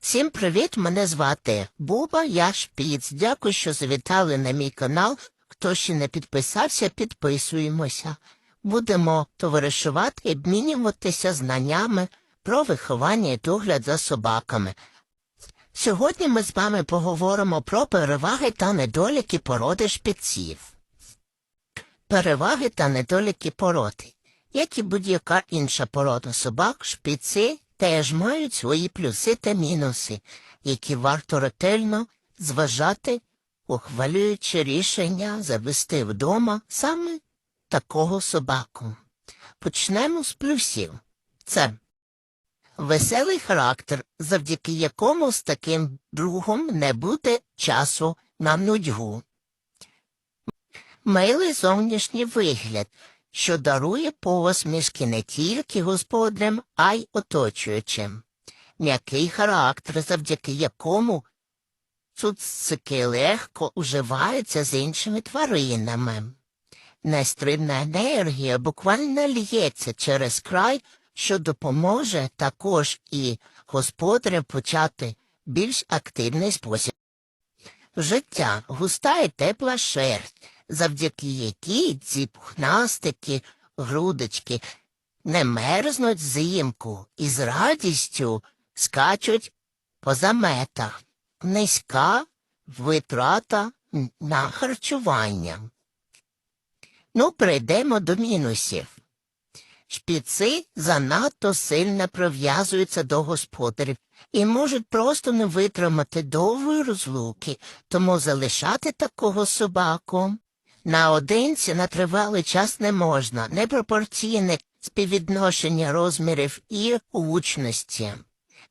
Всім привіт, мене звати Буба, я Шпіц. Дякую, що завітали на мій канал. Хто ще не підписався, підписуємося. Будемо товаришувати і обмінюватися знаннями про виховання і догляд за собаками. Сьогодні ми з вами поговоримо про переваги та недоліки породи шпіців. Переваги та недоліки породи. Як і будь-яка інша порода собак, шпіци теж мають свої плюси та мінуси, які варто ретельно зважати, ухвалюючи рішення завести вдома саме такого собаку. Почнемо з плюсів. Це веселий характер, завдяки якому з таким другом не буде часу на нудьгу. Милий зовнішній вигляд, що дарує посмішки не тільки господарям, а й оточуючим. М'який характер, завдяки якому цуцики легко уживаються з іншими тваринами. Нестримна енергія буквально лється через край, що допоможе також і господарям почати більш активний спосіб життя, густа і тепла шерсть, завдяки якій ці пухнастики, грудочки не мерзнуть взимку і з радістю скачуть по заметах. Низька витрата на харчування. Ну, прийдемо до мінусів. Шпіци занадто сильно прив'язуються до господарів і можуть просто не витримати довгої розлуки, тому залишати такого собаку наодинці на тривалий час не можна, непропорційне співвідношення розмірів і гучності.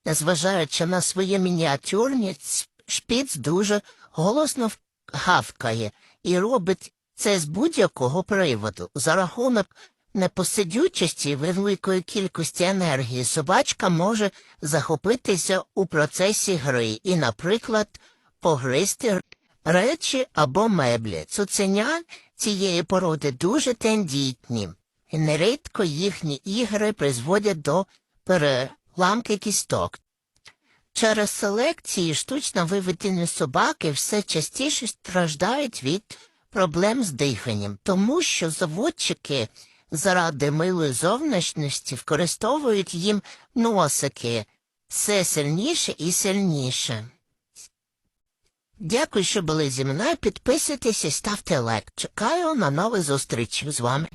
Незважаючи на свою мініатюрність, шпіц дуже голосно гавкає і робить це з будь-якого приводу. За рахунок непосидючості великої кількості енергії собачка може захопитися у процесі гри і, наприклад, погризти речі або меблі. Цуценя цієї породи дуже тендітні, і нерідко їхні ігри призводять до переламки кісток. Через селекції штучно виведені собаки все частіше страждають від проблем з диханням, тому що заводчики заради милої зовнішності використовують їм носики все сильніше і сильніше. Дякую, що були зі мною. Підписуйтесь і ставте лайк. Чекаю на нових зустрічі з вами.